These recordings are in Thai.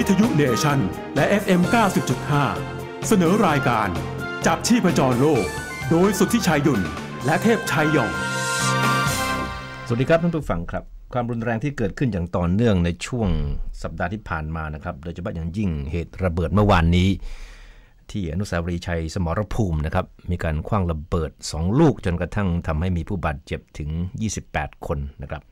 วิทยุเนชั่น และ FM 90.5 เสนอรายการ จับชีพจรโลก โดยสุทธิชัยยุ่น และเทพชัยยอง สวัสดีครับท่านผู้ฟังครับ ความรุนแรงที่เกิดขึ้นอย่างต่อเนื่องในช่วงสัปดาห์ที่ผ่านมานะครับ โดยเฉพาะอย่างยิ่งเหตุระเบิดเมื่อวานนี้ ที่อนุสาวรีย์ชัยสมรภูมินะครับ มีการคว้างระเบิด 2 ลูกจนกระทั่งทำให้มีผู้บาดเจ็บถึง 28 คนนะครับ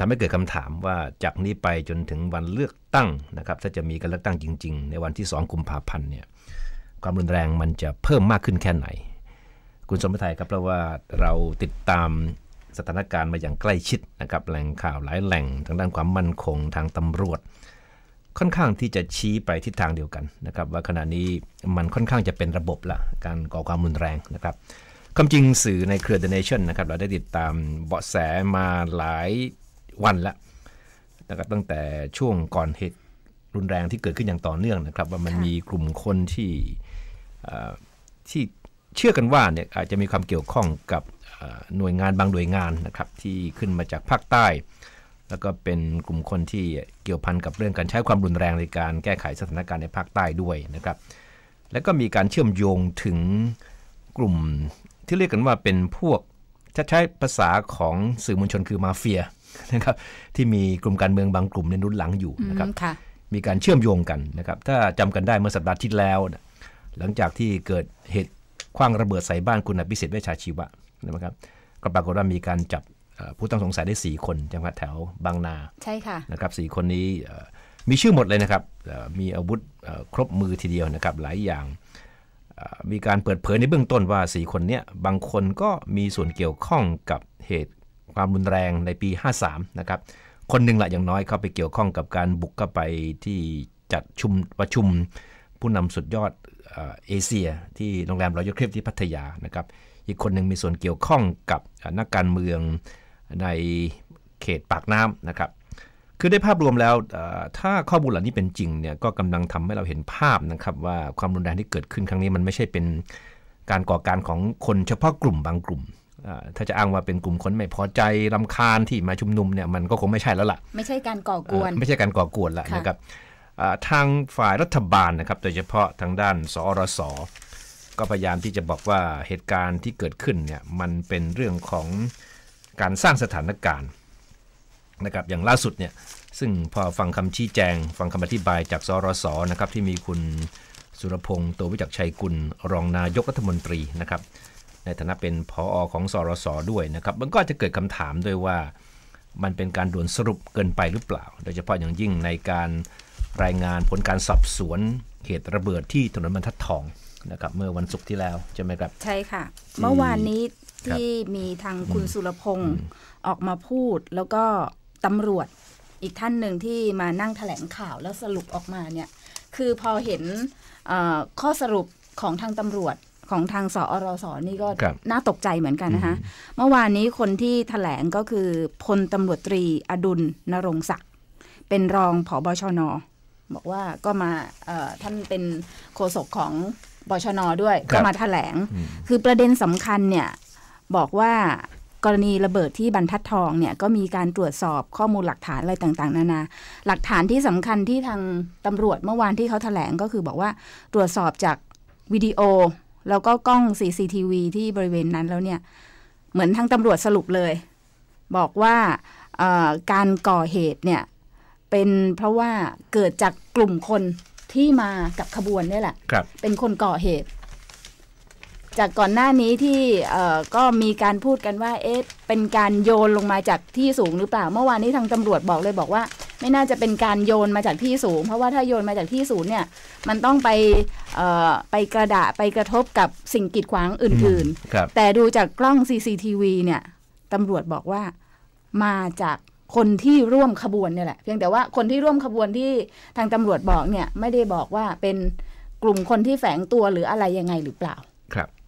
ทำให้เกิดคำถามว่าจากนี้ไปจนถึงวันเลือกตั้งนะครับถ้าจะมีการเลือกตั้งจริง ๆ ในวันที่ 2 กุมภาพันธ์เนี่ยความรุนแรงมันจะเพิ่มมากขึ้นแค่ไหน คุณสมบัติครับเพราะว่าเราติดตามสถานการณ์มาอย่างใกล้ชิดนะครับแหล่งข่าวหลายแหล่งทางด้านความมั่นคงทางตำรวจ ค่อนข้างที่จะชี้ไปทิศทางเดียวกันนะครับว่าขณะนี้มันค่อนข้างจะเป็นระบบละการก่อความรุนแรงนะครับความจริงสื่อในเครือ The Nation นะครับเราได้ติดตามเบาะแสมาหลาย วันแล้วนะครับตั้งแต่ช่วงก่อนเหตุรุนแรงที่เกิดขึ้นอย่างต่อเนื่องนะครับ ว่ามันมีกลุ่มคนที่ที่เชื่อกันว่าเนี่ยอาจจะมีความเกี่ยวข้องกับหน่วยงานบางหน่วยงานนะครับที่ขึ้นมาจากภาคใต้ แล้วก็เป็นกลุ่มคนที่เกี่ยวพันกับเรื่องการใช้ความรุนแรงในการแก้ไขสถานการณ์ในภาคใต้ด้วยนะครับ แล้วก็มีการเชื่อมโยงถึงกลุ่มที่เรียกกันว่าเป็นพวกถ้าใช้ภาษาของสื่อมวลชนคือมาเฟีย นะครับที่มีกลุ่มการเมืองบางกลุ่มในนุนหลังอยู่นะครับมีการเชื่อมโยงกันนะครับถ้าจำกันได้เมื่อสัปดาห์ที่แล้ว หลังจากที่เกิดเหตุคว้างระเบิดใส่บ้านคุณอภิสิทธิ์เวชชาชีวะนะครับก็ปรากฏว่ามีการจับผู้ต้องสงสัยได้ 4 คนจังหวัดแถวบางนาใช่ค่ะนะครับสคนนี้มีชื่อหมดเลยนะครับมีอาวุธครบมือทีเดียวนะครับหลายอย่างมีการเปิดเผยในเบื้องต้นว่า 4 คนนี้บางคนก็มีส่วนเกี่ยวข้องกับเหตุ ความรุนแรงในปี 53 นะครับ คนหนึ่งละอย่างน้อยเข้าไปเกี่ยวข้องกับการบุกเข้าไปที่จัดชุมประชุมผู้นำสุดยอดเอเชีย ที่โรงแรมรอยัลคลิฟที่พัทยานะครับ อีกคนหนึ่งมีส่วนเกี่ยวข้องกับนักการเมืองในเขตปากน้ำนะครับ คือได้ภาพรวมแล้วถ้าข้อมูลเหล่านี้เป็นจริงเนี่ยก็กำลังทำให้เราเห็นภาพนะครับว่าความรุนแรงที่เกิดขึ้นครั้งนี้มันไม่ใช่เป็นการก่อการของคนเฉพาะกลุ่มบางกลุ่ม ถ้าจะอ้างว่าเป็นกลุ่มคนไม่พอใจรำคาญที่มาชุมนุมเนี่ยมันก็คงไม่ใช่แล้วล่ะ ไม่ใช่การก่อกวน ไม่ใช่การก่อกวนละนะครับทางฝ่ายรัฐบาลนะครับ โดยเฉพาะทางด้านสอรสก็พยายามที่จะบอกว่าเหตุการณ์ที่เกิดขึ้นเนี่ยมันเป็นเรื่องของการสร้างสถานการณ์นะครับอย่างล่าสุดเนี่ยซึ่งพอฟังคำชี้แจง ฟังคำอธิบายจากสรสนะครับที่มีคุณสุรพงศ์ตัววิจักชัยกุลรองนายกรัฐมนตรีนะครับ ในฐานะเป็นพออของสรสด้วยนะครับ มันก็จะเกิดคำถามด้วยว่ามันเป็นการด่วนสรุปเกินไปหรือเปล่า โดยเฉพาะอย่างยิ่งในการรายงานผลการสอบสวนเหตุระเบิดที่ถนนบรรทัดทองนะครับเมื่อวันศุกร์ที่แล้วใช่ไหมครับ ใช่ค่ะ เมื่อวานนี้ที่มีทางคุณสุรพงศ์ออกมาพูด แล้วก็ตำรวจอีกท่านหนึ่งที่มานั่งแถลงข่าวแล้วสรุปออกมาเนี่ย คือพอเห็นข้อสรุปของทางตำรวจ ของทางสอรสนี่ก็น่าตกใจเหมือนกันนะคะ เมื่อวานนี้คนที่ถแถลงก็คือพลตำรวจตรีอดุลนรงศักดิ์เป็นรองผอบชน บอกว่าก็มาท่านเป็นโฆษกของบชนด้วย ก็มาถแถลง คือประเด็นสำคัญเนี่ยบอกว่ากรณีระเบิดที่บรรทัดทองเนี่ยก็มีการตรวจสอบข้อมูลหลักฐานอะไรต่างๆ นานา หลักฐานที่สำคัญที่ทางตำรวจเมื่อวานที่เขาถแถลงก็คือบอกว่าตรวจสอบจากวิดีโอ แล้วก็กล้อง CCTV ที่บริเวณนั้นแล้วเนี่ย เหมือนทางตำรวจสรุปเลย บอกว่าการก่อเหตุเนี่ย เป็นเพราะว่าเกิดจากกลุ่มคนที่มากับขบวนนี่แหละ เป็นคนก่อเหตุ จากก่อนหน้านี้ที่ก็มีการพูดกันว่า เอ๊ะเป็นการโยนลงมาจากที่สูงหรือเปล่า เมื่อวานนี้ทางตำรวจบอกเลยบอกว่า ไม่น่าจะเป็นการโยนมาจากที่สูง เพราะว่าถ้าโยนมาจากที่สูงเนี่ย มันต้องไปไปกระดาไปกระทบกับสิ่งกีดขวางอื่นๆ แต่ดูจากกล้อง CCTV เนี่ยตำรวจบอกว่ามาจากคนที่ร่วมขบวนเนี่ยแหละ เพียงแต่ว่าคนที่ร่วมขบวนที่ทางตำรวจบอกเนี่ยไม่ได้บอกว่าเป็นกลุ่มคนที่แฝงตัวหรืออะไรยังไงหรือเปล่าครับ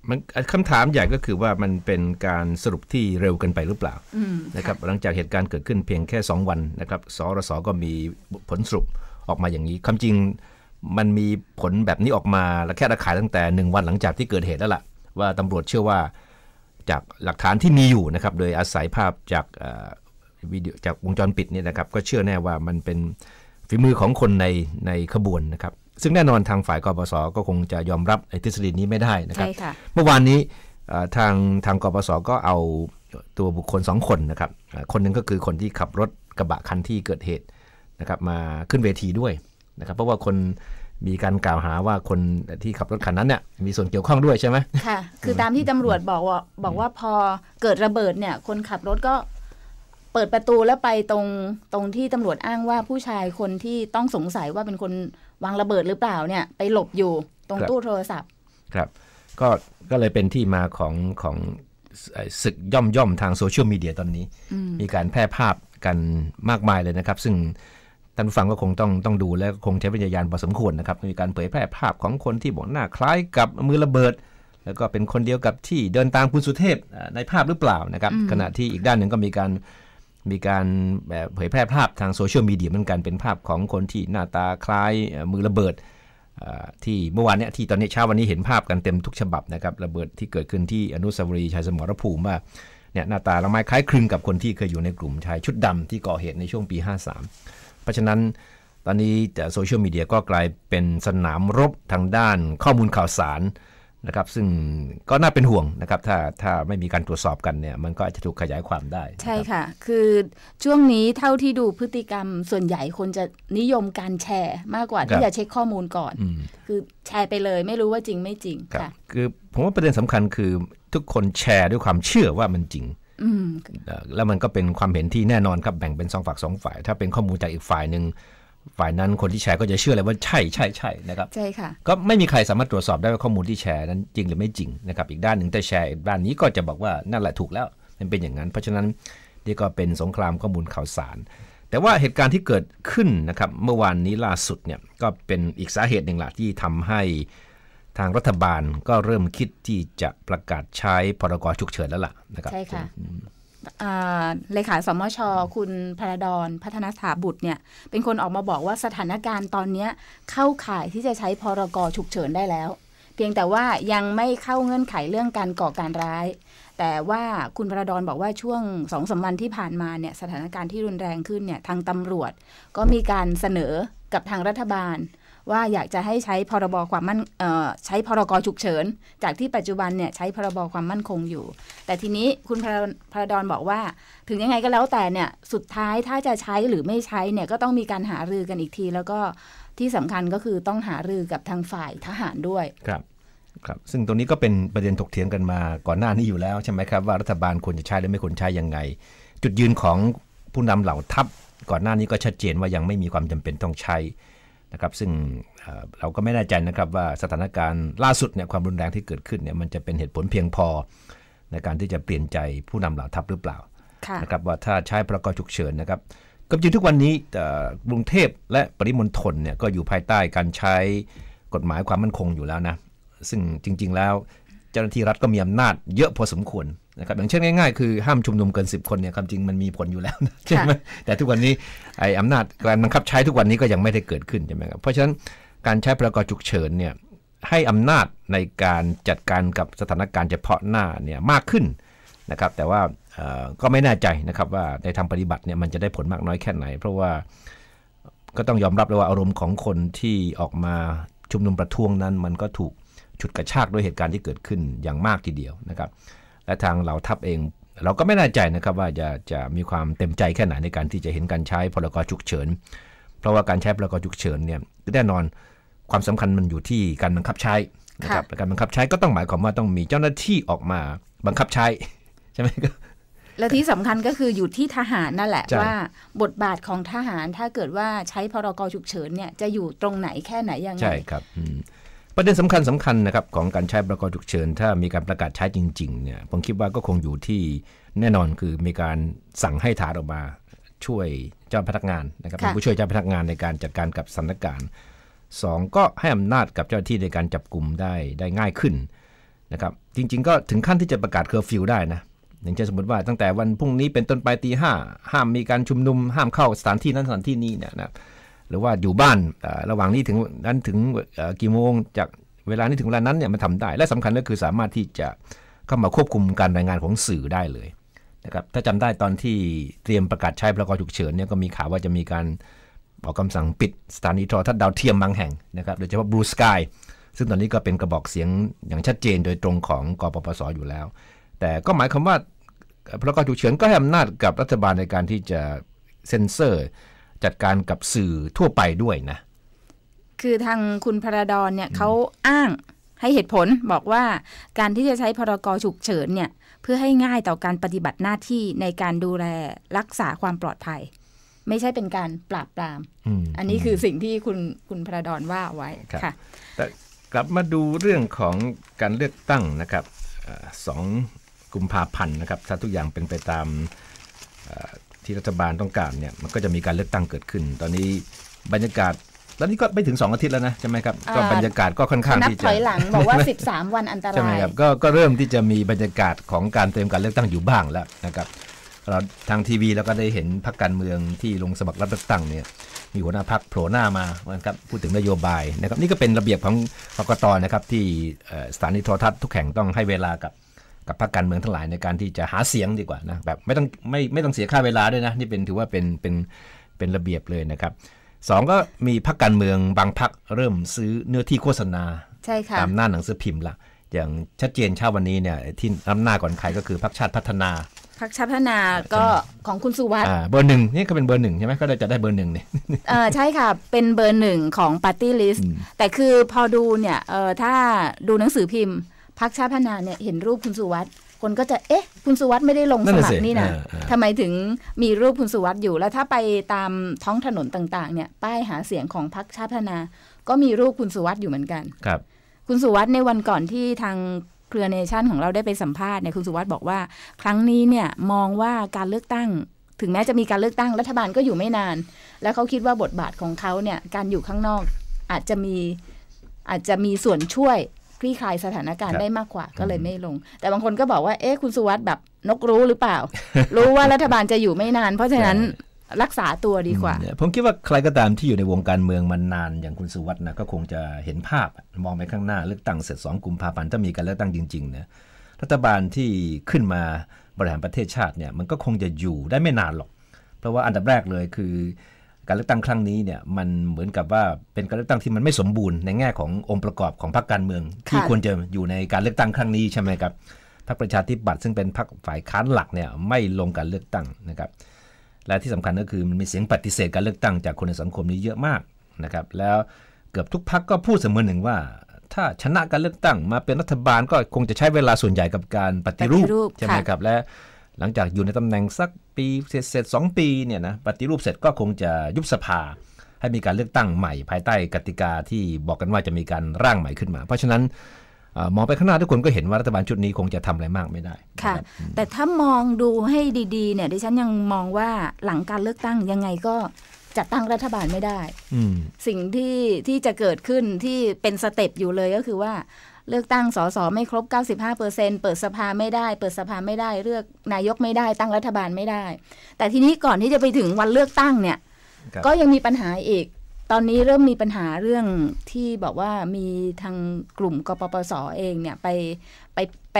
มันคำถามใหญ่ก็คือว่ามันเป็นการสรุปที่เร็วกันไปหรือเปล่านะครับหลังจากเหตุการณ์เกิดขึ้นเพียงแค่ 2 วันนะครับสรสก็มีผลสรุปออกมาอย่างนี้คำจริงมันมีผลแบบนี้ออกมาและแค่ระขายตั้งแต่ 1 วันหลังจากที่เกิดเหตุแล้วล่ะ ว่าตำรวจเชื่อว่าจากหลักฐานที่มีอยู่นะครับโดยอาศัยภาพจากวิดีโอจากวงจรปิดนี่นะครับก็เชื่อแน่ว่ามันเป็นฝีมือของคนในในขบวนนะครับ ซึ่งแน่นอนทางฝ่ายกปสก็คงจะยอมรับไอ้ทฤษฎีนี้ไม่ได้นะครับใช่ค่ะเมื่อวานนี้เอ่อทางทางกปสก็เอาตัวบุคคลสองคนนะครับเอ่อคนหนึ่งก็คือคนที่ขับรถกระบะคันที่เกิดเหตุนะครับมาขึ้นเวทีด้วยนะครับ เพราะว่าคนมีการกล่าวหาว่าคนที่ขับรถคันนั้นเนี่ยมีส่วนเกี่ยวข้องด้วยใช่ไหมค่ะ คือตามที่ตำรวจบอกว่าบอกว่าพอเกิดระเบิดเนี่ย คนขับรถก็เปิดประตูแล้วไปตรงตรงที่ตำรวจอ้างว่าผู้ชายคนที่ต้องสงสัยว่าเป็นคน วางระเบิดหรือเปล่าเนี่ยไปหลบอยู่ตรงครับตู้โทรศัพท์ ครับก็ก็เลยเป็นที่มาของของเอ่อศึกย่อมย่อมๆทางโซเชียลมีเดียตอนนี้ มีการแพร่ภาพกันมากมายเลยนะครับ ซึ่งท่านผู้ฟังก็คงต้องต้องดูและคงใช้วิญญาณพอสมควรนะครับ มีการเผยแพร่ภาพของคนที่บอกหน้าคล้ายกับมือระเบิด แล้วก็เป็นคนเดียวกับที่เดินตามคุณสุเทพเอ่อในภาพหรือเปล่านะครับ ขณะที่อีกด้านหนึ่งก็มีการ มีการแบบเผยแพร่ภาพทางโซเชียลมีเดียเหมือนกันเป็นภาพของคนที่หน้าตาคล้ายมือระเบิดที่เมื่อวานเนี้ยที่ตอนนี้เช้าวันนี้เห็นภาพกันเต็มทุกฉบับนะครับระเบิดที่เกิดขึ้นที่อนุสาวรีย์ชัยสมรภูมิว่าเนี่ยหน้าตาละไม้คล้ายคลึงกับคนที่เคยอยู่ในกลุ่มชายชุดดำที่ก่อเหตุในช่วงปี 53 เพราะฉะนั้นตอนนี้โซเชียลมีเดียก็กลายเป็นสนามรบทางด้านข้อมูลข่าวสาร นะครับซึ่งก็น่าเป็นห่วงนะครับถ้าถ้าไม่มีการตรวจสอบกันเนี่ยมันก็อาจจะถูกขยายความได้นะครับใช่ค่ะ คือช่วงนี้เท่าที่ดูพฤติกรรมส่วนใหญ่คนจะนิยมการแชร์มากกว่าครัที่บจะเช็คข้อมูลก่อนอืมคือแชร์ไปเลยไม่รู้ว่าจริงไม่จริงครับค่ะคือผมว่าประเด็นสำคัญคือทุกคนแชร์ด้วยความเชื่อว่ามันจริงอืมเอ่อแล้วมันก็เป็นความเห็นที่แน่นอนครับแบ่งเป็นสองฝ่ายสองฝ่าย ถ้าเป็นข้อมูลจากอีกฝ่ายหนึ่ง ฝ่ายนั้นคนที่แชร์ก็จะเชื่อเลยว่าใช่ใช่ใช่นะครับใช่ค่ะก็ไม่มีใครสามารถตรวจสอบได้ว่าข้อมูลที่แชร์นั้นจริงหรือไม่จริงนะครับอีกด้านหนึ่งแต่แชร์อีกด้านนี้ก็จะบอกว่านั่นแหละถูกแล้วมันเป็นอย่างนั้น เพราะฉะนั้นนี่ก็เป็นสงครามข้อมูลข่าวสาร แต่ว่าเหตุการณ์ที่เกิดขึ้นนะครับเมื่อวานนี้ล่าสุดเนี่ยก็เป็นอีกสาเหตุหนึ่งแหละที่ทำให้ทางรัฐบาลก็เริ่มคิดที่จะประกาศใช้พรกฉุกเฉินแล้วล่ะนะครับใช่ค่ะอ่า เลขาสมช คุณพระดอนพัฒนสถาบุตรเนี่ยเป็นคนออกมาบอกว่าสถานการณ์ตอนนี้เข้าข่ายที่จะใช้พรกฉุกเฉินได้แล้ว เพียงแต่ว่ายังไม่เข้าเงื่อนไขเรื่องการก่อการร้าย แต่ว่าคุณพระดอนบอกว่าช่วงสองสามวันที่ผ่านมาเนี่ยสถานการณ์ที่รุนแรงขึ้นเนี่ยทางตำรวจก็มีการเสนอกับทางรัฐบาล ว่าอยากจะให้ใช้พรบความมั่นใช้พรกฉุกเฉิน จากที่ปัจจุบันเนี่ยใช้พรบความมั่นคงอยู่ แต่ทีนี้คุณพระพรดอนบอกว่า ถึงยังไงก็แล้วแต่เนี่ยสุดท้ายถ้าจะใช้หรือไม่ใช้เนี่ยก็ต้องมีการหารือกันอีกที แล้วก็ที่สำคัญก็คือต้องหารือกับทางฝ่ายทหารด้วยครับครับซึ่งตรงนี้ก็เป็นประเด็นถกเถียงกันมาก่อนหน้านี้อยู่แล้วใช่ไหมครับว่ารัฐบาลควรจะใช้หรือไม่ควรใช้ยังไง จุดยืนของผู้นำเหล่าทัพก่อนหน้านี้ก็ชัดเจนว่ายังไม่มีความจำเป็นต้องใช้ นะครับซึ่งเอ่อเราก็ไม่แน่ใจนะครับว่าสถานการณ์ล่าสุดเนี่ยความรุนแรงที่เกิดขึ้นเนี่ยมันจะเป็นเหตุผลเพียงพอ ในการที่จะเปลี่ยนใจผู้นำเหล่าทัพหรือเปล่าค่ะนะครับว่าถ้าใช้พรกฉุกเฉินนะครับก็จริงทุกวันนี้เอ่อกรุงเทพและปริมณฑลเนี่ยก็อยู่ภายใต้การใช้กฎหมายความมั่นคงอยู่แล้วนะซึ่งจริง ๆ แล้วเจ้าหน้าที่รัฐก็มีอำนาจเยอะพอสมควรนะครับอย่างเช่นง่ายๆ คือห้ามชุมนุมเกิน 10 คนเนี่ยความจริงมันมีผลอยู่แล้วใช่ไหมแต่ทุกวันนี้ไอ้อำนาจการบังคับใช้ทุกวันนี้ก็ยังไม่ได้เกิดขึ้นใช่ไหมครับเพราะฉะนั้นการใช้พรกฉุกเฉินเนี่ยให้อำนาจในการจัดการกับสถานการณ์เฉพาะหน้าเนี่ยมากขึ้นนะครับแต่ว่าก็ไม่แน่ใจนะครับว่าในทางปฏิบัติเนี่ยมันจะได้ผลมากน้อยแค่ไหน เพราะว่าก็ต้องยอมรับเลยว่าอารมณ์ของคนที่ออกมาชุมนุมประท้วงนั้น มันก็ถูก ฉุดกระชากด้วยเหตุการณ์ที่เกิดขึ้นอย่างมากทีเดียวนะครับ และทางเหล่าทัพเองเราก็ไม่แน่ใจนะครับว่าจะจะมีความเต็มใจแค่ไหนในการที่จะเห็นการใช้พรกฉุกเฉิน เพราะว่าการใช้พรกฉุกเฉินเนี่ยแน่นอนความสำคัญมันอยู่ที่การบังคับใช้นะครับและการบังคับใช้ก็ต้องหมายความว่าต้องมีเจ้าหน้าที่ออกมาบังคับใช้ใช่ไหมก็และที่สำคัญก็คืออยู่ที่ทหารนั่นแหละใช่ว่าบทบาทของทหารถ้าเกิดว่าใช้พรกฉุกเฉินเนี่ยจะอยู่ตรงไหนแค่ไหนยังไงใช่ครับอืม ประเด็นสำคัญสำคัญนะครับของการใช้ประกอบฉุกเฉิน ถ้ามีการประกาศใช้จริงๆเนี่ยผมคิดว่าก็คงอยู่ที่แน่นอนคือมีการสั่งให้ฐานออกมาช่วยเจ้าพนักงานนะครับค่ะเป็นผู้ช่วยเจ้าพนักงานในการจัดการกับสถานการณ์สองก็ให้อำนาจกับเจ้าหน้าที่ในการจับกลุ่มได้ได้ง่ายขึ้นนะครับจริง ๆ ก็ถึงขั้นที่จะประกาศเคอร์ฟิวได้นะอย่างเช่นสมมติว่าตั้งแต่วันพรุ่งนี้เป็นต้นไปตีห้าห้ามมีการชุมนุมห้ามเข้าสถานที่นั้นสถานที่นี้เนี่ยนะครับ หรือว่าอยู่บ้านระหว่างนี้ถึงนั้นถึงกี่โมงจากเวลานี้ถึงเวลานั้นเนี่ยมันทำได้ และสำคัญก็คือสามารถที่จะเข้ามาควบคุมการรายงานของสื่อได้เลยนะครับถ้าจำได้ตอนที่เตรียมประกาศใช้พรกฉุกเฉินเนี่ยก็มีข่าวว่าจะมีการออกคำสั่งปิดสถานีโทรทัศน์ดาวเทียมบางแห่งนะครับโดยเฉพาะ Blue Sky ซึ่งตอนนี้ก็เป็นกระบอกเสียงอย่างชัดเจนโดยตรงของกปปสอยู่แล้ว แต่ก็หมายความว่าพรกฉุกเฉินก็ให้อำนาจกับรัฐบาลในการที่จะเซ็นเซอร์ จัดการกับสื่อทั่วไปด้วยนะ คือทางคุณพระดอนเนี่ยเขาอ้างให้เหตุผลบอกว่าการที่จะใช้พรกฉุกเฉินเนี่ย เพื่อให้ง่ายต่อการปฏิบัติหน้าที่ในการดูแลรักษาความปลอดภัย ไม่ใช่เป็นการปราบปรามอืมอันนี้คือสิ่งที่คุณคุณพระดอนว่าไว้ครับค่ะแต่กลับมาดูเรื่องของการเลือกตั้งนะครับเอ่อสองกุมภาพันธ์นะครับ ถ้าทุกอย่างเป็นไปตามเอ่อ ที่รัฐบาลต้องการเนี่ยมันก็จะมีการเลือกตั้งเกิดขึ้น ตอนนี้บรรยากาศตอนนี้ก็ไม่ถึง 2 อาทิตย์แล้วนะใช่ไหมครับก็อ่าบรรยากาศก็ค่อนข้างนับที่ถจะอยหลังบอกว่า 13 วันอันตใช่ไหมรายครับก็ก็เริ่มที่จะมีบรรยากาศของการเตรียมการเลือกตั้งอยู่บ้างแล้วนะครับเราทางทีวีเราก็ได้เห็นพรรคการเมืองที่ลงสมัครรับเลือกตั้งเนี่ยมีหัวหน้าพรรคโผล่หน้ามานะครับพูดถึงนโยบายนะครับนี่ก็เป็นระเบียบของกกตนะครับที่เอ่อสถานีโทรทัศน์ทุกแห่งต้องให้เวลากับ กับพรรคการเมืองทั้งหลายในการที่จะหาเสียงดีกว่านะแบบไม่ต้องไม่ไม่ต้องเสียค่าเวลาด้วยนะนี่เป็นถือว่าเป็นเป็นเป็นระเบียบเลยนะครับสองก็มีพรรคการเมืองบางพรรคเริ่มซื้อเนื้อที่โฆษณาใช่ค่ะตามหน้าหนังสือพิมพ์ละอย่างชัดเจนเช้าวันนี้เนี่ยที่นำหน้าก่อนใครก็คือพรรคชาติพัฒนาพักชาติพัฒนาก็ของคุณสุวัสด์อ่าเบอร์หนึ่งนี่ก็เป็นเบอร์หนึ่งใช่ไหมก็เลยจะได้เบอร์หนึ่งเนี่ยเออใช่ค่ะ เป็นเบอร์หนึ่งของปาร์ตี้ลิสต์แต่คือพอดูเนี่ยเออถ้าดูหนังสือพิมพ์ พักชาติพัฒนาเนี่ยเห็นรูปคุณสุวัสด์คนก็จะเอ๊ะ คุณสุวัสด์ไม่ได้ลงนั่สนมัน่ะคสิรนี่นะเออเออทำไมถึงมีรูปคุณสุวัสด์อยู่แล้วถ้าไปตามท้องถนนต่างๆ เนี่ยป้ายหาเสียงของพักชาติพัฒนา ก็มีรูปคุณสุวัสด์อยู่เหมือนกันครับ คุณสุวัสด์ในวันก่อนที่ทางเครือเนชั่นของเราได้ไปสัมภาษณ์เนี่ยคุณสุวัสด์บอกว่า ครั้งนี้เนี่ยมองว่าการเลือกตั้งถึงแม้จะมีการเลือกตั้งรัฐบาลก็อยู่ไม่นาน แล้วเขาคิดว่าบทบาทของเขาเนี่ยการอยู่ข้างนอกอาจจะมีอาจจะมีส่วนช่วย คลี่คลายสถานการครัณ์บได้มากกว่าก็เลยไม่ลง แต่บางคนก็บอกว่าเอ๊ะคุณสุวัสด์แบบนกรู้หรือเปล่า รู้ว่ารัฐบาลจะอยู่ไม่นาน เพราะฉะนั้นรักษาตัวดีกว่าเนี่ยผมคิดว่าใครก็ตามที่อยู่ในวงการเมืองมานานอย่างคุณสุวัสด์นะก็คงจะเห็นภาพมองไปข้างหน้าเลือกตั้งเสร็จสองกุมภาพันธ์ถ้ามีการเลือกตั้งจริงๆนะรัฐบาลที่ขึ้นมาบริหารประเทศชาติเนี่ยมันก็คงจะอยู่ได้ไม่นานหรอก เพราะว่าอันดับแรกเลยคือ การเลือกตั้งครั้งนี้เนี่ยมันเหมือนกับว่าเป็นการเลือกตั้งที่มันไม่สมบูรณ์ในแง่ขององค์ประกอบของพรรคการเมือง ที่ค่ะควรจะอยู่ในการเลือกตั้งครั้งนี้ใช่ไหมครับพรรคประชาธิปัตย์ซึ่งเป็นพรรคฝ่ายค้านหลักเนี่ยไม่ลงการเลือกตั้งนะครับและที่สำคัญก็คือมันมีเสียงปฏิเสธการเลือกตั้งจากคนในสังคมนี้เยอะมากนะครับแล้วเกือบทุกพักก็พูดเสมอหนึ่งว่า ถ้าชนะการเลือกตั้งมาเป็นรัฐบาลก็คงจะใช้เวลาส่วนใหญ่กับการปฏิรูปปฏิรูปใช่ไหมค่ะครับและ หลังจากอยู่ในตำแหน่งสักปีเสร็จๆสองปีเนี่ยนะปฏิรูปเสร็จก็คงจะยุบสภา ให้มีการเลือกตั้งใหม่ ภายใต้กติกาที่บอกกันว่าจะมีการร่างใหม่ขึ้นมา เพราะฉะนั้นเอ่อมองไปข้างหน้าทุกคนก็เห็นว่ารัฐบาลชุดนี้คงจะทำอะไรมากไม่ได้ ค่ะนรับแต่ถ้ามองดูให้ดีๆ เนี่ยดิฉันยังมองว่าหลังการเลือกตั้งยังไงก็จัดตั้งรัฐบาลไม่ได้อืมสิ่งที่ที่จะเกิดขึ้นที่เป็นสเต็ปอยู่เลยก็คือว่า เลือกตั้งสสไม่ครบ 95%เปิดสภาไม่ได้ เปิดสภาไม่ได้ เลือกนายกไม่ได้ ตั้งรัฐบาลไม่ได้ แต่ทีนี้ก่อนที่จะไปถึงวันเลือกตั้งเนี่ยครับก็ยังมีปัญหาอีก ตอนนี้เริ่มมีปัญหาเรื่องที่บอกว่ามีทางกลุ่มกปปสเองเนี่ยไปไปไป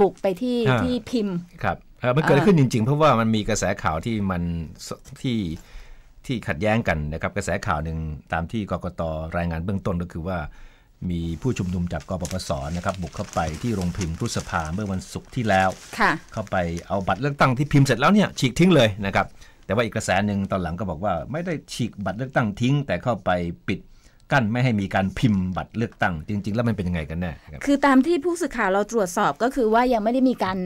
บุกไปที่อ่าที่พิมพ์ ครับเอ่อมันเกิดอ่าขึ้นจริง ๆ เพราะว่ามันมีกระแสข่าวที่มันสที่ที่ขัดแย้งกันนะครับกระแสข่าวหนึ่งตามที่กกตรายงานเบื้องต้นก็คือว่า มีผู้ชุมนุมจากกปปสนะครับบุกเข้าไปที่โรงพิมพ์รุษภาเมื่อวันศุกร์ที่แล้วค่ะเข้าไปเอาบัตรเลือกตั้งที่พิมพ์เสร็จแล้วเนี่ยฉีกทิ้งเลยนะครับแต่ว่าอีกกระแสหนึ่งตอนหลังก็บอกว่า ไม่ได้ฉีกบัตรเลือกตั้งทิ้ง แต่เข้าไปปิด กั้นไม่ให้มีการพิมพ์บัตรเลือกตั้ง จริง ๆ แล้วมันเป็นยังไงกันแน่คือตามที่ผู้สื่อข่าวเราตรวจสอบก็คือว่ายังไม่ได้มีการ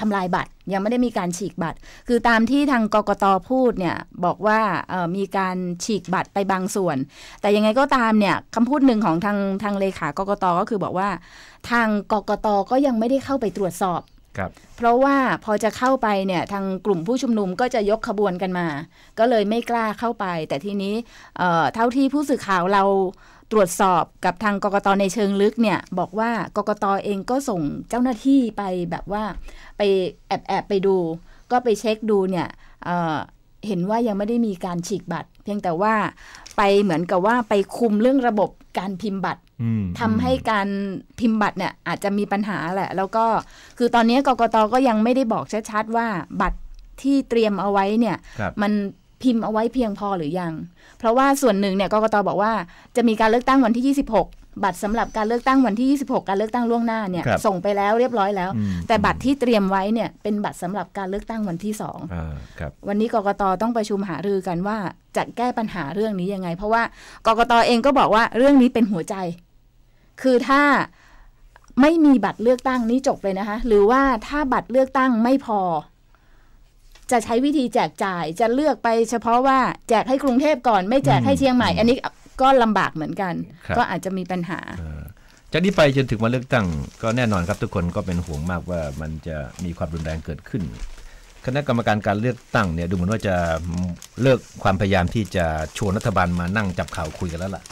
ทำลายบัตร ยังไม่ได้มีการฉีกบัตร คือตามที่ทางกกตพูดเนี่ยบอกว่ามีการฉีกบัตรไปบางส่วน แต่ยังไงก็ตามเนี่ยคำพูดหนึ่งของทางทางเลขากกตก็คือบอกว่า ทางกกตก็ยังไม่ได้เข้าไปตรวจสอบ เพราะว่าพอจะเข้าไปเนี่ยทางกลุ่มผู้ชุมนุมก็จะยกขบวนกันมา ก็เลยไม่กล้าเข้าไป แต่ทีนี้เเท่าที่ผู้สื่อข่าวเราตรวจสอบกับทางกกตในเชิงลึกเนี่ยบอกว่ากกตเองก็ส่งเจ้าหน้าที่ไปแบบว่าไปแอบแอบไปดู ก็ไปเช็คดูเนี่ยเเห็นว่ายังไม่ได้มีการฉีกบัตร เพียงแต่ว่าไปเหมือนกับว่าไปคุมเรื่องระบบการพิมพ์บัตร ทำให้การพิมพ์บัตรเนี่ยอาจจะมีปัญหาแหละ แล้วก็คือตอนนี้กกตก็ยังไม่ได้บอกชัดๆว่าบัตรที่เตรียมเอาไว้เนี่ยครับมันพิมพ์เอาไว้เพียงพอหรือยัง เพราะว่าส่วนหนึ่งเนี่ยกกตบอกว่าจะมีการเลือกตั้งวันที่ 26 บัตรสำหรับการเลือกตั้งวันที่ 26 การเลือกตั้งล่วงหน้าเนี่ยครับส่งไปแล้วเรียบร้อยแล้วอืมแต่บัตรที่เตรียมไว้เนี่ยเป็นบัตรสำหรับการเลือกตั้งวันที่สองอ่าครับวันนี้กกตต้องประชุมหารือกันว่าจะแก้ปัญหาเรื่องนี้ยังไง เพราะว่ากกตเองก็บอกว่าเรื่องนี้เป็นหัวใจ คือถ้าไม่มีบัตรเลือกตั้งนี่จบเลยนะคะ หรือว่าถ้าบัตรเลือกตั้งไม่พอ จะใช้วิธีแจกจ่ายจะเลือกไปเฉพาะว่าแจกให้กรุงเทพก่อน ไม่แจกให้เชียงใหม่ อันนี้ก็ลำบากเหมือนกันครับก็อาจจะมีปัญหาจากนี้ไปจนถึงวันเลือกตั้ง ก็แน่นอนครับทุกคนก็เป็นห่วงมากว่ามันจะมีความรุนแรงเกิดขึ้น คณะกรรมการการเลือกตั้งเนี่ยดูเหมือนว่าจะเลิกความพยายามที่จะชวนรัฐบาลมานั่งจับข่าวคุยกันแล้วล่ะ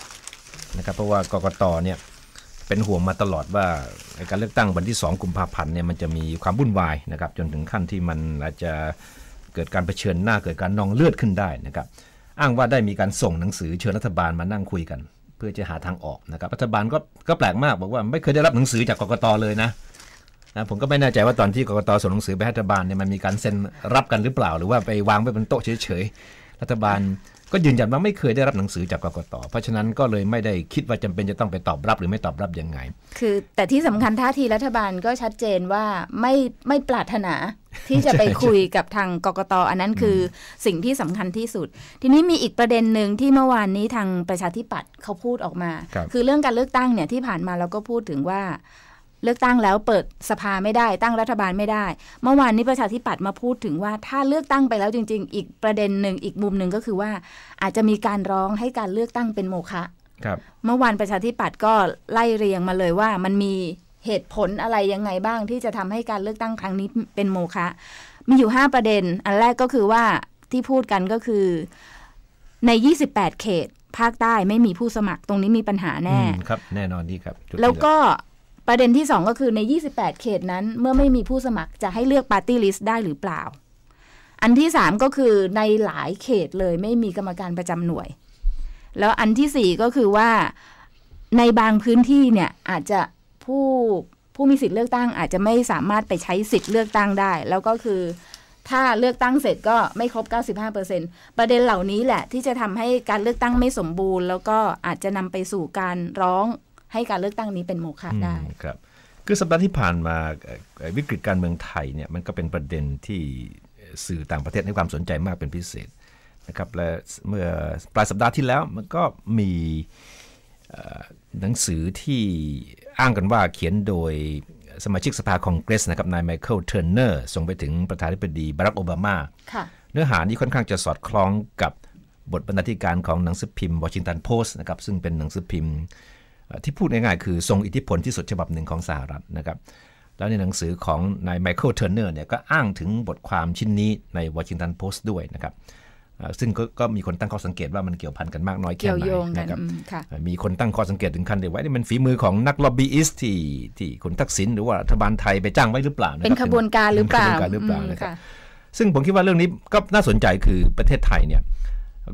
นะครับเพราะว่ากกตเนี่ย เป็นห่วงมาตลอดว่าการเลือกตั้งวันที่ 2 กุมภาพันธ์เนี่ยมันจะมีความวุ่นวายนะครับ จนถึงขั้นที่มันอาจจะเกิดการเผชิญหน้าเกิดการนองเลือดขึ้นได้นะครับ อ้างว่าได้มีการส่งหนังสือเชิญรัฐบาลมานั่งคุยกัน เพื่อจะหาทางออกนะครับ รัฐบาลก็ก็แปลกมากบอกว่าไม่เคยได้รับหนังสือจากกกตเลยนะนะผมก็ไม่แน่ใจว่าตอนที่กกตส่งหนังสือไปรัฐบาลเนี่ยมันมีการเซ็นรับกันหรือเปล่า หรือว่าไปวางไว้บนโต๊ะเฉยๆรัฐบาล ก็ยืนยันว่าไม่เคยได้รับหนังสือจากกกตเพราะฉะนั้นก็เลยไม่ได้คิดว่าจำเป็นจะต้องไปตอบรับหรือไม่ตอบรับยังไง คือแต่ที่สำคัญท่าทีรัฐบาลก็ชัดเจนว่าไม่ไม่ปรารถนาที่จะไปคุยกับทางกกตอันนั้นคือสิ่งที่สำคัญที่สุด ทีนี้มีอีกประเด็นหนึ่งที่เมื่อวานนี้ทางประชาธิปัตย์เขาพูดออกมาครับอเรื่องการเลือกตั้งเนี่ยที่ผ่านมาเราก็พูดถึงว่า เลือกตั้งแล้วเปิดสภาไม่ได้ตั้งรัฐบาลไม่ได้ เมื่อวานนี้ประชาธิปัตย์มาพูดถึงว่าถ้าเลือกตั้งไปแล้วจริง ๆ อีกประเด็นหนึ่งอีกมุมหนึ่งก็คือว่า อาจจะมีการร้องให้การเลือกตั้งเป็นโมฆะครับเมื่อวานประชาธิปัตย์ก็ไล่เรียงมาเลยว่ามันมีเหตุผลอะไรยังไงบ้างที่จะทำให้การเลือกตั้งครั้งนี้เป็นโมฆะมีอยู่ 5 ประเด็น อันแรกก็คือว่าที่พูดกันก็คือใน 28 เขต ภาคใต้ไม่มีผู้สมัครตรงนี้มีปัญหาแน่อืมครับ แน่นอนดีครับจุดนี้แล้วก็ ประเด็นที่ 2 ก็คือใน 28 เขตนั้นเมื่อไม่มีผู้สมัครจะให้เลือกปาร์ตี้ลิสต์ได้หรือเปล่า อันที่ 3 ก็คือในหลายเขตเลยไม่มีกรรมการประจำหน่วย แล้วอันที่ 4 ก็คือว่าในบางพื้นที่เนี่ยอาจจะผู้ผู้มีสิทธิ์เลือกตั้งอาจจะไม่สามารถไปใช้สิทธิ์เลือกตั้งได้ แล้วก็คือ ถ้าเลือกตั้งเสร็จก็ไม่ครบ 95%ประเด็นเหล่านี้แหละที่จะทำให้การเลือกตั้งไม่สมบูรณ์ แล้วก็อาจจะนำไปสู่การร้อง ให้การเลือกตั้งนี้เป็นโมฆะได้อืมครับคือสัปดาห์ที่ผ่านมาเอ่อเอ่อวิกฤตการเมืองไทยเนี่ยมันก็เป็นประเด็นที่สื่อต่างประเทศให้ความสนใจมากเป็นพิเศษนะครับและเมื่อปลายสัปดาห์ที่แล้วมันก็มีเอ่อหนังสือที่อ้างกันว่าเขียนโดยสมาชิกสภาคองเกรสนะครับนายไมเคิลเทอร์เนอร์ส่งไปถึงประธานาธิบดีบารักโอบามาค่ะเนื้อหานี้ค่อนข้างจะสอดคล้องกับบทบรรณาธิการของหนังสือพิมพ์วอชิงตันโพสต์นะครับซึ่งเป็นหนังสือพิมพ์เอ่อ ที่พูดง่ายๆคือทรงอิทธิพลที่สุดฉบับหนึ่งของสหรัฐนะครับ แล้วในหนังสือของนายไมเคิลเทอร์เนอร์เนี่ยก็อ้างถึงบทความชิ้นนี้ในวอชิงตันโพสต์ด้วยนะครับเอ่อซึ่งก็ก็มีคนตั้งข้อสังเกตว่ามันเกี่ยวพันกันมากน้อยแค่เกี่ยวไหนโยงกันนะครับอืมค่ะมีคนตั้งข้อสังเกตถึงขั้นเลยว่านี่มันฝีมือของนักล็อบบี้อิสต์ที่ที่คุณทักษิณหรือว่ารัฐบาลไทยไปจ้างไว้หรือเปล่าะคเป็นขบวนการหรือเปล่านขบวนการหรือเปล่าอืมนะครับค่ะซึ่งผมคิดว่าเรื่องนี้ก็น่าสนใจคือประเทศไทยเนี่ย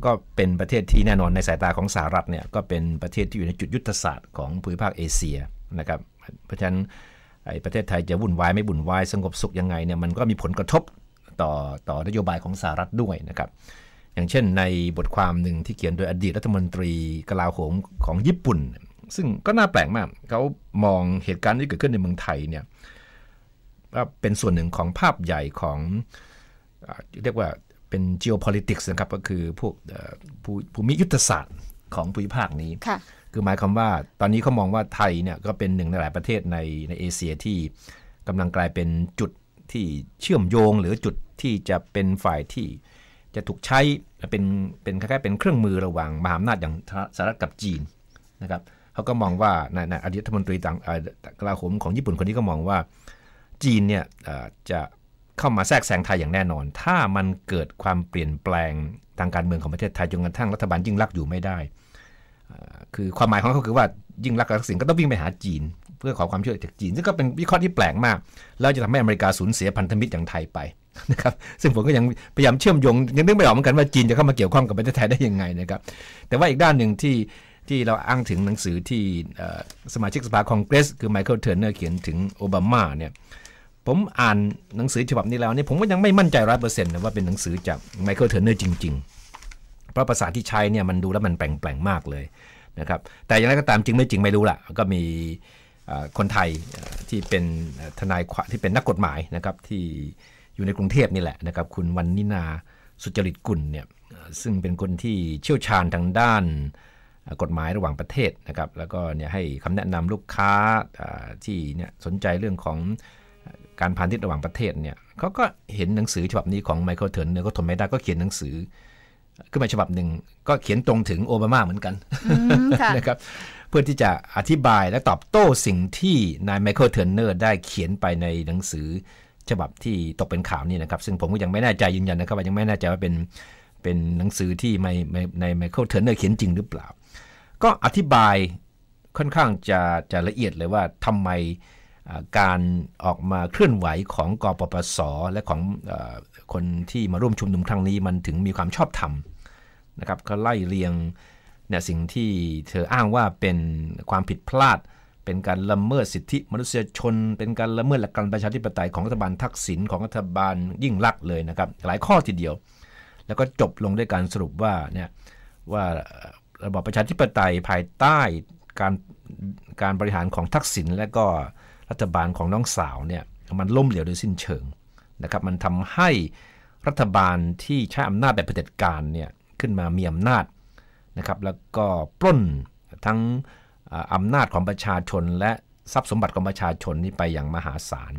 ก็เป็นประเทศที่แน่นอนในสายตาของสหรัฐเนี่ยก็เป็นประเทศที่อยู่ในจุดยุทธศาสตร์ของภูมิภาคเอเชียนะครับเพราะฉะนั้นไอ้ประเทศไทยจะวุ่นวายไม่วุ่นวายสงบสุขยังไงเนี่ยมันก็มีผลกระทบต่อต่อนโยบายของสหรัฐด้วยนะครับอย่างเช่นในบทความหนึ่งที่เขียนโดยอดีตรัฐมนตรีกลาโหมของญี่ปุ่น ซึ่งก็น่าแปลกมากเขามองเหตุการณ์ที่เกิดขึ้นในเมืองไทยเนี่ยว่าเป็นส่วนหนึ่งของภาพใหญ่ของเรียกว่า เป็น geopolitics นะครับ ก็คือพวกเอ่อภูภูมิยุทธศาสตร์ของภูมิภาคนี้ค่ะคือหมายความว่าตอนนี้เขามองว่าไทยเนี่ยก็เป็นหนึ่งในหลายประเทศในในเอเชียที่กำลังกลายเป็นจุดที่เชื่อมโยง หรือจุดที่จะเป็นฝ่ายที่จะถูกใช้เป็นเป็นคล้ายๆเป็นเครื่องมือระหว่างมหาอำนาจอย่างสหรัฐกับจีนนะครับเขาก็มองว่าในในอดีตรัฐมนตรีต่างเอ่อกลาโหมของญี่ปุ่นคนนี้ก็มองว่าจีนเนี่ยเอ่อจะ เข้ามาแทรกแซงไทยอย่างแน่นอน ถ้ามันเกิดความเปลี่ยนแปลงทางการเมืองของประเทศไทยจนกระทั่งรัฐบาลยิ่งรักอยู่ไม่ได้ คือความหมายของเขาคือว่ายิ่งรักกับทักษิณก็ต้องวิ่งไปหาจีน เพื่อขอความช่วยเหลือจากจีน ซึ่งก็เป็นวิเคราะห์ที่แปลกมาก แล้วจะทำให้อเมริกาสูญเสียพันธมิตรอย่างไทยไปนะครับซึ่งผมก็ยังพยายามเชื่อมโยงยังนึกไม่ออกเหมือนกันว่าจีนจะเข้ามาเกี่ยวข้องกับประเทศไทยได้ยังไงนะครับแต่ว่าอีกด้านหนึ่งที่ที่เราอ้างถึงหนังสือที่สมาชิกสภาคองเกรส คือไมเคิลเทอร์เนอร์เขียนถึงโอบามาเนี่ย ผมอ่านหนังสือฉบับนี้แล้วเนี่ยผมก็ยังไม่มั่นใจร้อยเปอร์เซ็นต์นะว่าเป็นหนังสือจากไมเคิลเทอร์เนอร์จริงเพราะภาษาที่ใช้เนี่ยมันดูแล้วมันแปลงๆมากเลยนะครับแต่อย่างไรก็ตามจริงไม่จริงไม่รู้ละก็มีคนไทยที่เป็นทนายความที่เป็นนักกฎหมายนะครับที่อยู่ในกรุงเทพนี่แหละนะครับคุณวันนินาสุจริตกุลเนี่ยซึ่งเป็นคนที่เชี่ยวชาญทางด้านกฎหมายระหว่างประเทศนะครับแล้วก็เนี่ยให้คำแนะนำลูกค้าที่เนี่ยสนใจเรื่องของ การพาณิชย์ระหว่างประเทศเนี่ยเขาก็เห็นหนังสือฉบับนี้ของไมเคิลเทิร์นเนี่ยก็ทนไม่ได้ก็เขียนหนังสือขึ้นมาฉบับหนึ่งก็เขียนตรงถึงโอบามาเหมือนกันอืมค่ะนะครับเพื่อที่จะอธิบายและตอบโต้สิ่งที่นายไมเคิลเทิร์นเนอร์ได้เขียนไปในหนังสือฉบับที่ตกเป็นข่าวนี่นะครับ ซึ่งผมก็ยังไม่แน่ใจยืนยันนะครับว่ายังไม่แน่ใจว่าเป็นเป็นหนังสือที่ไมไมในไมเคิลเทิร์นเนอร์เขียนจริงหรือเปล่า ก็อธิบายค่อนข้างจะจะละเอียดเลยว่าทำไมอ่า การออกมาเคลื่อนไหวของกปปส และของอคนที่มาร่วมชุมนุมครั้งนี้มันถึงมีความชอบธรรมนะครับก็ไล่เรียงเนี่ยสิ่งที่เธออ้างว่าเป็นความผิดพลาด เป็นการละเมิดสิทธิมนุษยชน เป็นการละเมิดหลักการประชาธิปไตยของรัฐบาลทักษิณของรัฐบาลยิ่งลักษณ์เลยนะครับ หลายข้อทีเดียว แล้วก็จบลงด้วยการสรุปว่าเนี่ยว่าระบอบประชาธิปไตยภายใต้การการบริหารของทักษิณและก็ รัฐบาลของน้องสาวเนี่ยมันล่มเหลวโดยสิ้นเชิงนะครับมันทำให้รัฐบาลที่ใช้อำนาจแบบเผด็จการเนี่ยขึ้นมามีอำนาจนะครับแล้วก็ปล้นทั้งอ่าอำนาจของประชาชน และทรัพย์สมบัติของประชาชนนี่ไปอย่างมหาศาล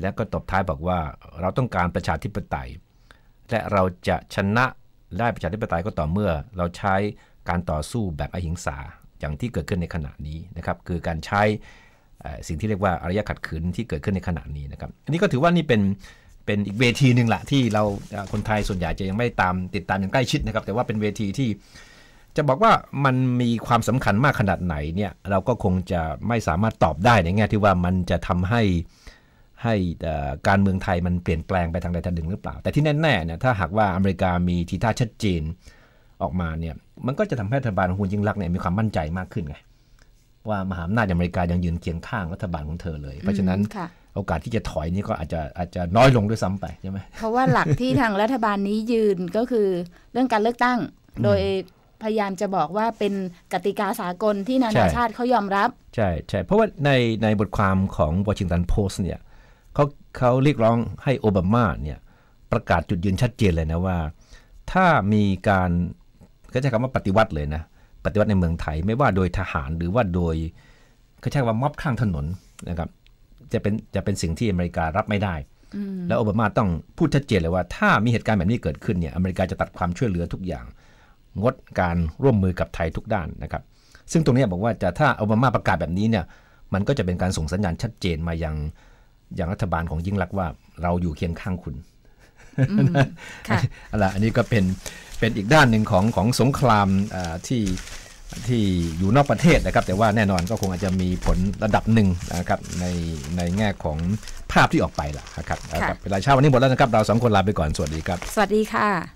และก็ตบท้ายบอกว่าเราต้องการประชาธิปไตย และเราจะชนะได้ประชาธิปไตยก็ต่อเมื่อ เราใช้การต่อสู้แบบอหิงสาอย่างที่เกิดขึ้นในขณะนี้นะครับคือการใช้ สิ่งที่เรียกว่าอารยะขัดขืนที่เกิดขึ้นในขณะนี้นะครับ อันนี้ก็ถือว่านี่เป็นเป็นอีกเวทีหนึ่งแหละที่เราคนไทยส่วนใหญ่จะยังไม่ตามติดตามอย่างใกล้ชิดนะครับ แต่ว่าเป็นเวทีที่จะบอกว่ามันมีความสำคัญมากขนาดไหนเนี่ยเราก็คงจะไม่สามารถตอบได้ในแง่ที่ว่ามันจะทำให้ให้การเมืองไทยมันเปลี่ยนแปลงไปทางใดทางหนึ่งหรือเปล่า แต่ที่แน่ๆเนี่ยถ้าหากว่าอเมริกามีทีท่าชัดเจนออกมาเนี่ยมันก็จะทำให้รัฐบาลของคุณยิ่งรักษ์เนี่ยมีความมั่นใจมากขึ้นไง ว่ามหาอำนาจอเมริกายังยืนเคียงข้างรัฐบาลของเธอเลย เพราะฉะนั้นค่ะโอกาสที่จะถอยนี่ก็อาจจะอาจจะน้อยลงด้วยซ้ำไปใช่ไหมเพราะว่าหลักที่ทางรัฐบาลนี้ยืนก็คือเรื่องการเลือกตั้ง โดยพยายามจะบอกว่าเป็นกติกาสากลที่นานาชาติเขายอมรับ ใช่ใช่เพราะว่าในในบทความของ Washington Post เนี่ยเขาเขาเรียกร้องให้โอบามาเนี่ยประกาศจุดยืนชัดเจนเลยนะว่า ถ้ามีการก็ใช้คำว่าปฏิวัติเลยนะ ปฏิวัติในเมืองไทย ไม่ว่าโดยทหารหรือว่าโดยเขาใช้คำว่าม็อบข้างถนนนะครับจะเป็นจะเป็นสิ่งที่อเมริการับไม่ได้ แล้วโอบามาต้องพูดชัดเจนเลยว่า ถ้ามีเหตุการณ์แบบนี้เกิดขึ้นเนี่ยอเมริกาจะตัดความช่วยเหลือทุกอย่าง งดการร่วมมือกับไทยทุกด้านนะครับ ซึ่งตรงเนี้ยบอกว่าจะถ้าโอบามาประกาศแบบนี้เนี่ยมันก็จะเป็นการส่งสัญญาณชัดเจนมายังยังรัฐบาลของยิ่งลักษณ์ว่าเราอยู่เคียงข้างคุณค่ะเอาล่ะอันนี้ก็เป็น เป็นอีกด้านหนึ่งของของสงครามอ่าที่ที่อยู่นอกประเทศนะครับ แต่ว่าแน่นอนก็คงอาจจะมีผลระดับหนึ่งนะครับในในแง่ของภาพที่ออกไปล่ะนะครับค่ะครับเวลาเช้าวันนี้หมดแล้วนะครับ เราสองคนลาไปก่อนสวัสดีครับ สวัสดีค่ะ